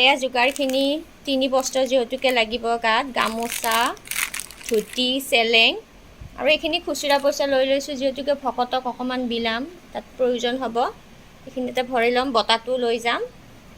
এয়া যোগাৰখিনি তিনি বস্ত্ৰ যিহেতুকে লাগিব গাত গামোচা ধুতি চেলেং। আৰু এইখিনি খুচুৰা পইচা লৈ লৈছোঁ যিহেতুকে ভকতক অকণমান বিলাম তাত প্ৰয়োজন হ'ব। এইখিনিতে ভৰাই ল'ম বতাটো লৈ যাম।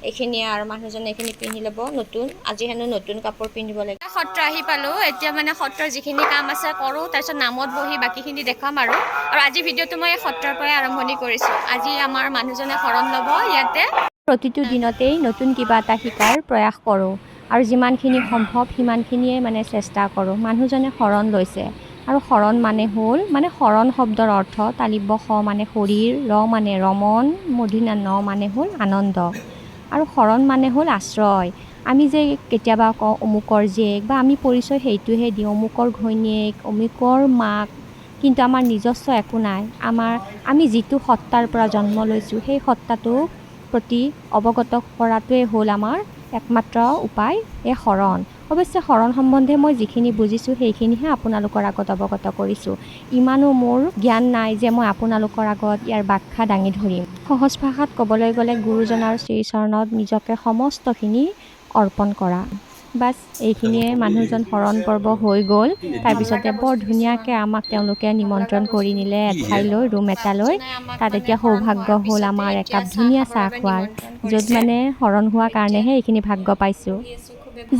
এইখিনিয়ে আৰু মানুহজনে এইখিনি পিন্ধি ল'ব নতুন আজি হেনো নতুন কাপোৰ পিন্ধিব লাগে। সত্ৰ আহি পালোঁ এতিয়া মানে সত্ৰৰ যিখিনি কাম আছে কৰোঁ তাৰপিছত নামত বহি বাকীখিনি দেখাম আৰু। আৰু আজি ভিডিঅ'টো মই এই সত্ৰৰ পৰাই আৰম্ভণি কৰিছোঁ। আজি আমাৰ মানুহজনে শৰণ ল'ব ইয়াতে। প্ৰতিটো দিনতেই নতুন কিবা এটা শিকাৰ প্ৰয়াস কৰোঁ। আৰু যিমানখিনি সম্ভৱ সিমানখিনিয়ে মানে চেষ্টা কৰোঁ। মানুহজনে শৰণ লৈছে। আৰু শৰণ মানে হ'ল মানে শৰণ শব্দৰ অৰ্থ তালিব্য স মানে শৰীৰ ৰ মানে ৰমন মূৰ্ধন্য ন মানে হ'ল আনন্দ। আৰু শৰণ মানে হ'ল আশ্ৰয়। আমি যে কেতিয়াবা কওঁ অমুকৰ জীয়েক বা আমি পৰিচয় সেইটোহে দিওঁ অমুকৰ ঘৈণীয়েক অমুকৰ মাক। কিন্তু আমাৰ নিজস্ব একো নাই। আমাৰ আমি যিটো সত্তাৰ পৰা জন্ম লৈছোঁ সেই সত্তাটোক প্ৰতি অৱগত কৰাটোৱে হ'ল আমাৰ একমাত্ৰ উপায় এই শৰণ। অৱশ্যে শৰণ সম্বন্ধে মই যিখিনি বুজিছোঁ সেইখিনিহে আপোনালোকৰ আগত অৱগত কৰিছোঁ। ইমানো মোৰ জ্ঞান নাই যে মই আপোনালোকৰ আগত ইয়াৰ ব্যাখ্যা দাঙি ধৰিম। সহজ ভাষাত ক'বলৈ গ'লে গুৰুজনাৰ শ্ৰীচৰণত নিজকে সমস্তখিনি অৰ্পণ কৰা। বাছ এইখিনিয়ে মানুহজন শৰণ পৰ্ব হৈ গ'ল। তাৰপিছতে বৰ ধুনীয়াকৈ আমাক তেওঁলোকে নিমন্ত্ৰণ কৰি নিলে এঠাইলৈ ৰুম এটালৈ। তাত এতিয়া সৌভাগ্য হ'ল আমাৰ একাপ ধুনীয়া চাহ খোৱাৰ য'ত মানে শৰণ হোৱা কাৰণেহে এইখিনি ভাগ্য পাইছোঁ।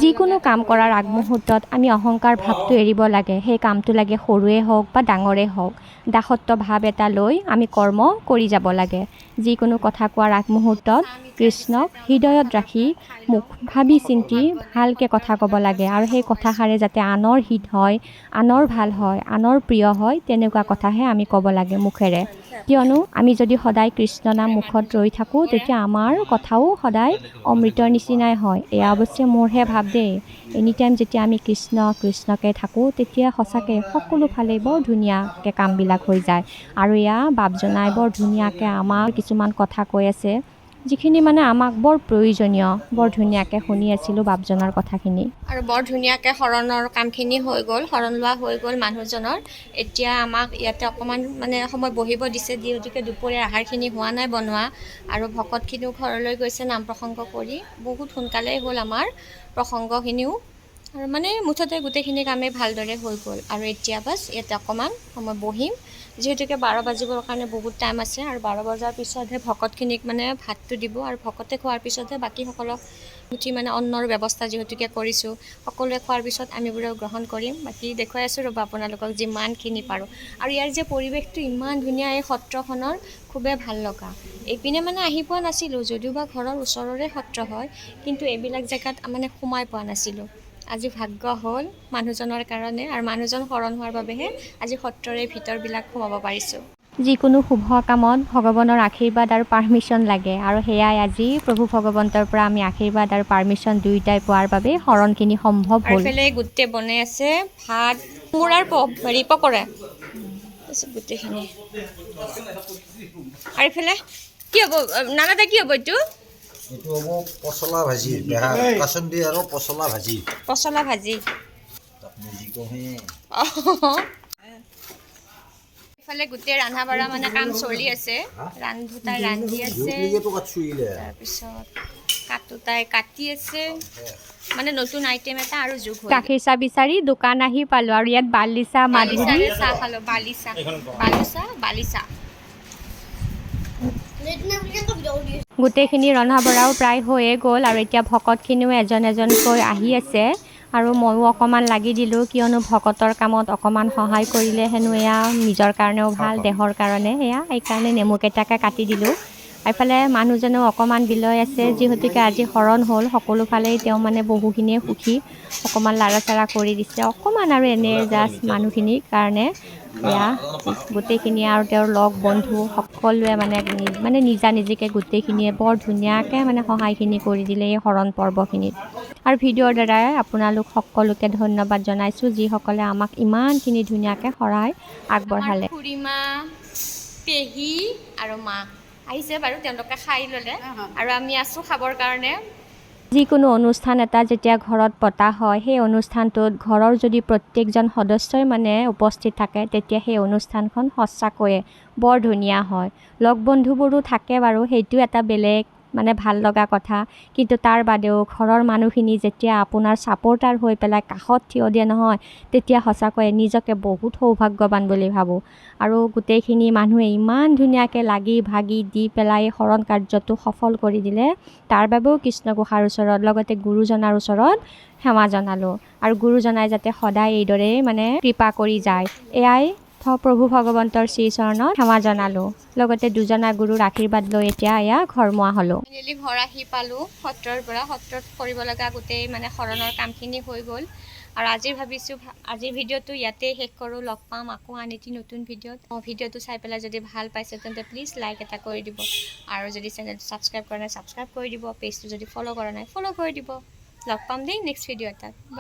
যিকোনো কাম কৰাৰ আগমুহূৰ্তত আমি অহংকাৰ ভাৱটো এৰিব লাগে। সেই কামটো লাগে সৰুৱে হওক বা ডাঙৰে হওক। দাসত্ব ভাৱ এটা লৈ আমি কৰ্ম কৰি যাব লাগে। যিকোনো কথা কোৱাৰ আগমুহূৰ্তত কৃষ্ণক হৃদয়ত ৰাখি মুখ ভাবি চিন্তি ভালকৈ কথা ক'ব লাগে আৰু সেই কথাষাৰে যাতে আনৰ হিত হয় আনৰ ভাল হয় আনৰ প্ৰিয় হয় তেনেকুৱা কথাহে আমি ক'ব লাগে মুখেৰে। কিয়নো আমি যদি সদায় কৃষ্ণ নাম মুখত ৰৈ থাকোঁ তেতিয়া আমাৰ কথাও সদায় অমৃতৰ নিচিনাই হয়। এয়া অৱশ্যে মোৰহে ভাৱ দেই। এনি টাইম যেতিয়া আমি কৃষ্ণ কৃষ্ণকৈ থাকোঁ তেতিয়া সঁচাকৈ সকলো ফালে বৰ ধুনীয়াকৈ কামবিলাক হৈ যায়। আৰু এয়া বাপজনাই বৰ ধুনীয়াকৈ আমাক কিছুমান কথা কৈ আছে। যিখিনি মানে আমাক বৰ প্ৰয়োজনীয় বৰ ধুনীয়াকৈ শুনি আছিলোঁ বাপজনৰ কথাখিনি। আৰু বৰ ধুনীয়াকৈ শৰণৰ কামখিনি হৈ গ'ল শৰণ লোৱা হৈ গ'ল মানুহজনৰ। এতিয়া আমাক ইয়াতে অকণমান মানে সময় বহিব দিছে যিহেতুকে দুপৰীয়া আহাৰখিনি হোৱা নাই বনোৱা। আৰু ভকতখিনিও ঘৰলৈ গৈছে নাম প্ৰসংগ কৰি। বহুত সোনকালেই হ'ল আমাৰ প্ৰসংগখিনিও। আৰু মানে মুঠতে গোটেইখিনি কামেই ভালদৰে হৈ গ'ল। আৰু এতিয়া বাছ ইয়াতে অকণমান সময় বহিম। যিহেতুকে বাৰ বাজিবৰ কাৰণে বহুত টাইম আছে আৰু বাৰ বজাৰ পিছতহে ভকতখিনিক মানে ভাতটো দিব আৰু ভকতে খোৱাৰ পিছতহে বাকীসকলক উঠি মানে অন্নৰ ব্যৱস্থা যিহেতুকে কৰিছোঁ সকলোৱে খোৱাৰ পিছত আমিবোৰেও গ্ৰহণ কৰিম। বাকী দেখুৱাই আছোঁ ৰ'ব আপোনালোকক যিমানখিনি পাৰোঁ। আৰু ইয়াৰ যে পৰিৱেশটো ইমান ধুনীয়া এই সত্ৰখনৰ খুবেই ভাল লগা। এইপিনে মানে আহি পোৱা নাছিলোঁ যদিও বা ঘৰৰ ওচৰৰে সত্ৰ হয় কিন্তু এইবিলাক জেগাত মানে সোমাই পোৱা নাছিলোঁ। আজি ভাগ্য হ'ল মানুহজনৰ কাৰণে আৰু মানুহজন শৰণ হোৱাৰ বাবেহে আজি সত্ৰৰে ভিতৰবিলাক সোমাব পাৰিছোঁ। যিকোনো শুভ কামত ভগৱানৰ আশীৰ্বাদ আৰু পাৰ্মিশ্যন লাগে আৰু সেয়াই আজি প্ৰভু ভগৱন্তৰ পৰা আমি আশীৰ্বাদ আৰু পাৰ্মিশ্যন দুয়োটাই পোৱাৰ বাবে শৰণখিনি সম্ভৱ হ'ল। এইফালে গোটেই বনাই আছে ভাত প- হেৰি পকৰা। গোটেইখিনি। আৰু এইফালে কি হ'ব? নানাদা কি হ'ব এইটো? এইটো হ'ব পচলা ভাজি বেহা কাচন্দি আৰু পচলা ভাজি। পচলা ভাজি। এইফালে গোটেই ৰন্ধা বঢ়া মানে কাম চলি আছে। ৰান্ধোতাই ৰান্ধি আছে। তাৰপিছত কাটোতাই কাটি আছে। মানে নতুন আইটেম এটা আৰু যোগ হ'ল। গাখীৰ চাহ বিচাৰি দোকান আহি পালোঁ আৰু ইয়াত বালিচা মাধুৰী। চাহ খালোঁ বালিচা। বালিচা বালিচা। গোটেইখিনি ৰন্ধা বঢ়াও প্ৰায় হৈয়ে গ'ল আৰু এতিয়া ভকতখিনিও এজন এজনকৈ আহি আছে। আৰু ময়ো অকণমান লাগি দিলোঁ কিয়নো ভকতৰ কামত অকণমান সহায় কৰিলে হেনো এয়া নিজৰ কাৰণেও ভাল দেহৰ কাৰণে। এয়া সেইকাৰণে নেমুকেইটাকে কাটি দিলোঁ। এইফালে মানুহজনেও অকণমান বিলয় আছে যিহেতুকে আজি শৰণ হ'ল সকলো ফালেই তেওঁ মানে বহুখিনিয়ে সুখী অকণমান লাৰা চাৰা কৰি দিছে অকণমান আৰু এনে জাষ্ট মানুহখিনিৰ কাৰণে এয়া গোটেইখিনি আৰু তেওঁৰ লগ বন্ধু সকলোৱে মানে মানে নিজা নিজিকে গোটেইখিনিয়ে বৰ ধুনীয়াকৈ মানে সহায়খিনি কৰি দিলে এই শৰণ পৰ্বখিনিত। আৰু ভিডিঅ'ৰ দ্বাৰাই আপোনালোক সকলোকে ধন্যবাদ জনাইছোঁ যিসকলে আমাক ইমানখিনি ধুনীয়াকৈ সহায় আগবঢ়ালে। খুৰীমা পেহী আৰু মা আহিছে বাৰু তেওঁলোকে খাই ল'লে। আৰু আমি আছোঁ খাবৰ কাৰণে। যিকোনো অনুষ্ঠান এটা যেতিয়া ঘৰত পতা হয় সেই অনুষ্ঠানটোত ঘৰৰ যদি প্ৰত্যেকজন সদস্যই মানে উপস্থিত থাকে তেতিয়া সেই অনুষ্ঠানখন সঁচাকৈয়ে বৰ ধুনীয়া হয়। লগ বন্ধুবোৰো থাকে বাৰু সেইটো এটা বেলেগ মানে ভাল লগা কথা। কিন্তু তাৰ বাদেও ঘৰৰ মানুহখিনি যেতিয়া আপোনাৰ ছাপৰ্টাৰ হৈ পেলাই কাষত থিয় দিয়ে নহয় তেতিয়া সঁচাকৈয়ে নিজকে বহুত সৌভাগ্যৱান বুলি ভাবোঁ। আৰু গোটেইখিনি মানুহে ইমান ধুনীয়াকৈ লাগি ভাগি দি পেলাই শৰণ কাৰ্যটো সফল কৰি দিলে তাৰ বাবেও কৃষ্ণঘোষাৰ ওচৰত লগতে গুৰুজনাৰ ওচৰত সেৱা জনালোঁ। আৰু গুৰুজনাই যাতে সদায় এইদৰেই মানে কৃপা কৰি যায়। এয়াই প্ৰভু ভগৱন্তৰ শ্ৰীচৰণত সেৱা জনালোঁ। লগতে দুজনা গুৰুৰ আশীৰ্বাদ লৈ এতিয়া এয়া ঘৰমুৱা হ'লোঁ। ফাইনেলি ঘৰ আহি পালোঁ। সত্ৰৰ পৰা সত্ৰত কৰিব লগা গোটেই মানে শৰণৰ কামখিনি হৈ গ'ল। আৰু আজি ভাবিছোঁ আজিৰ ভিডিঅ'টো ইয়াতে শেষ কৰোঁ। লগ পাম আকৌ আন এটি নতুন ভিডিঅ'ত। ভিডিঅ'টো চাই পেলাই যদি ভাল পাইছে তেন্তে প্লিজ লাইক এটা কৰি দিব। আৰু যদি চেনেলটো ছাবস্ক্ৰাইব কৰা নাই ছাবস্ক্ৰাইব কৰি দিব। পেজটো যদি ফ'ল' কৰা নাই ফ'ল' কৰি দিব। লগ পাম দেই নেক্সট ভিডিঅ' এটাত। বাই